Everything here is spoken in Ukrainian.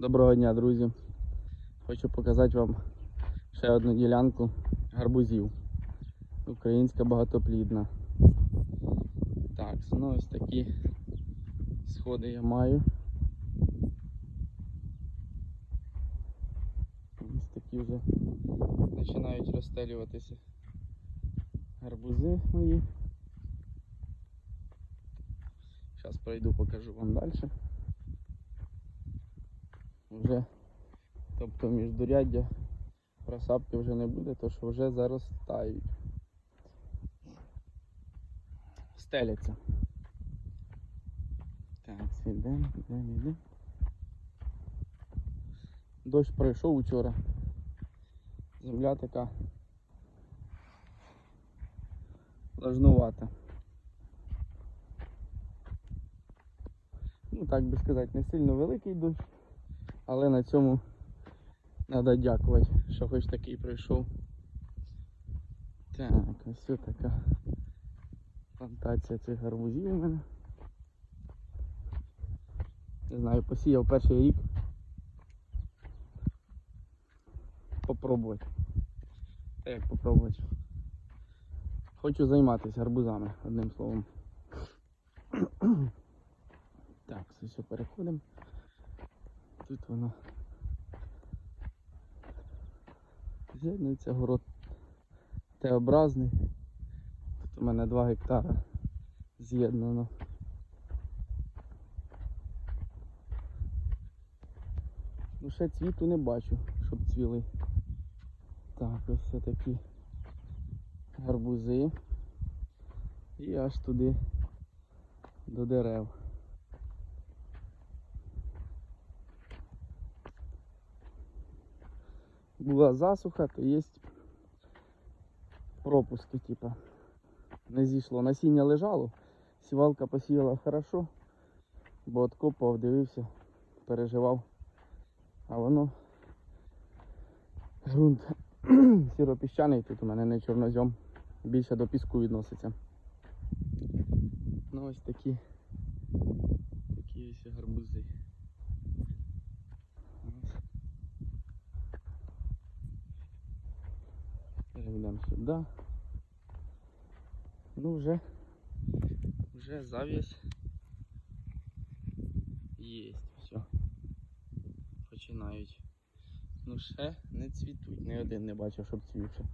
Доброго дня, друзі. Хочу показати вам ще одну ділянку гарбузів. Українська багатоплідна. Так, ну ось такі сходи я маю. Ось такі вже починають розстелюватися гарбузи мої. Зараз пройду, покажу вам далі. Вже, тобто міждуряддя просапки вже не буде, то що вже заростають. Стеляться. Так, йдемо, йдемо, йдемо. Дощ пройшов учора. Земля така влажнувата. Ну так би сказати, не сильно великий дощ, але на цьому треба дякувати, що хоч такий прийшов. Так, ось така плантація цих гарбузів у мене. Не знаю, посіяв перший рік. Попробувати. Та як попробувати? Хочу займатися гарбузами, одним словом. Так, все, все переходимо. Тут воно з'єднується город Т-образний. Тут у мене 2 гектара з'єднано. Ну ще цвіту не бачу, щоб цвіли. Так, ось все такі гарбузи. І аж туди до дерев. Була засуха, то є пропуски, типа. Не зійшло. Насіння лежало, сівалка посіяла хорошо, бо откопав, дивився, переживав. А воно ґрунт сіропіщаний, тут у мене не чорнозьом, більше до піску відноситься. Ну ось такі, такі ось гарбузи. Ось. Перейдемо сюди. Ну вже, вже зав'язь є. Все. Починають. Ну ще не цвітуть. Ні один не бачив, щоб цвів ще.